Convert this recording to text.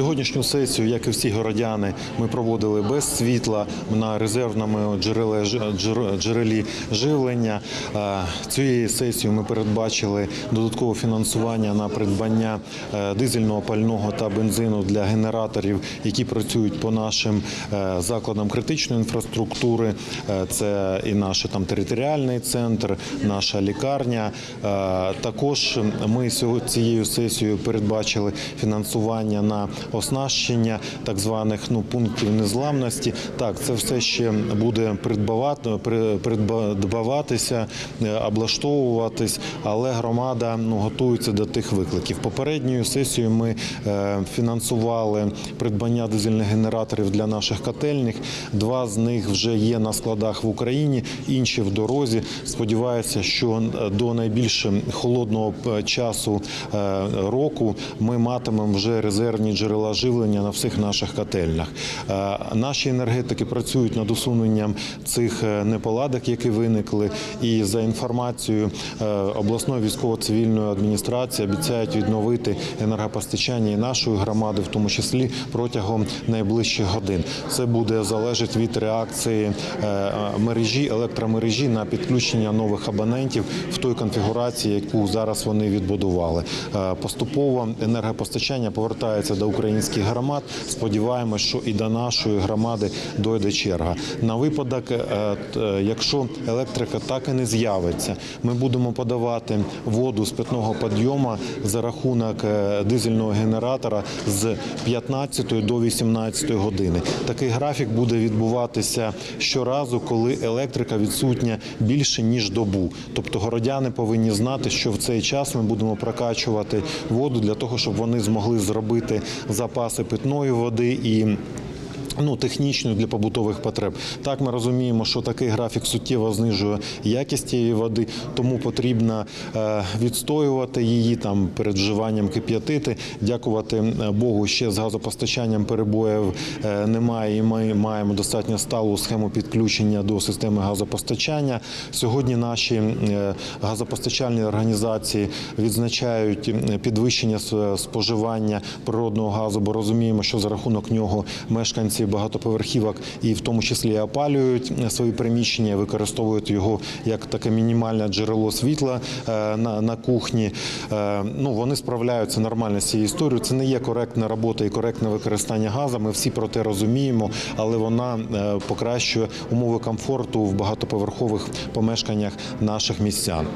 всього Сьогоднішню сесію, як і всі городяни, ми проводили без світла на резервному джерелі живлення. Цією сесією ми передбачили додаткове фінансування на придбання е, дизельного пального та бензину для генераторів, які працюють по нашим е, закладам критичної інфраструктури. Е, Це і наш там територіальний центр, наша лікарня. Також ми цією сесією передбачили фінансування на оснащення так званих ну пунктів незламності. Так, це все ще буде придбавати, придбаватися, е, облаштовуватись, але громада ну готується до тих викликів. Попередньою сесією ми е, фінансували придбання дизельних генераторів для наших котельних. Два з них вже є на складах в Україні, інші в дорозі. Сподіваюся, що е, до найбільш холодного часу року ми матимемо вже резервні джерела живлення на всіх наших котельнях. Е, Наші енергетики працюють над усуненням цих е, неполадок, які виникли, і за інформацією е, обласної військово-цивільної адміністрації обіцяють відновити енергопостачання і нашої громади, в тому числі протягом найближчих годин. Це буде залежати від реакції мережі електромережі на підключення нових абонентів в той конфігурації, яку зараз вони відбудували. Поступово енергопостачання повертається до українських громад. Сподіваємось, що і до нашої громади дойде черга. На випадок, е, е, якщо електрика так і не з'явиться, ми будемо подавати воду з питного підйому за рахунок е, дизельного генератора з 15 до 18 години. Такий графік буде відбуватися щоразу, коли електрика відсутня більше ніж добу. Тобто городяни повинні знати, що в цей час ми будемо прокачувати воду для того, щоб вони змогли зробити запаси питної води і. Ну, технічною для побутових потреб. Так ми розуміємо, що такий графік суттєво знижує якість цієї води, тому потрібно е, відстоювати її там перед вживанням кип'ятити. Дякувати Богу, ще з газопостачанням перебоїв е, немає, і ми маємо достатньо сталу схему підключення до системи газопостачання. Сьогодні наші е, газопостачальні організації відзначають підвищення споживання природного газу, бо розуміємо, що за рахунок нього мешканці багатоповерхівок і в тому числі опалюють свої приміщення, використовують його як таке мінімальне джерело світла е, на, на кухні. Е, Ну вони справляються нормально з цією історією. Це не є коректна робота і коректне використання газу. Ми всі про те розуміємо, але вона е, покращує умови комфорту в багатоповерхових помешканнях наших містян.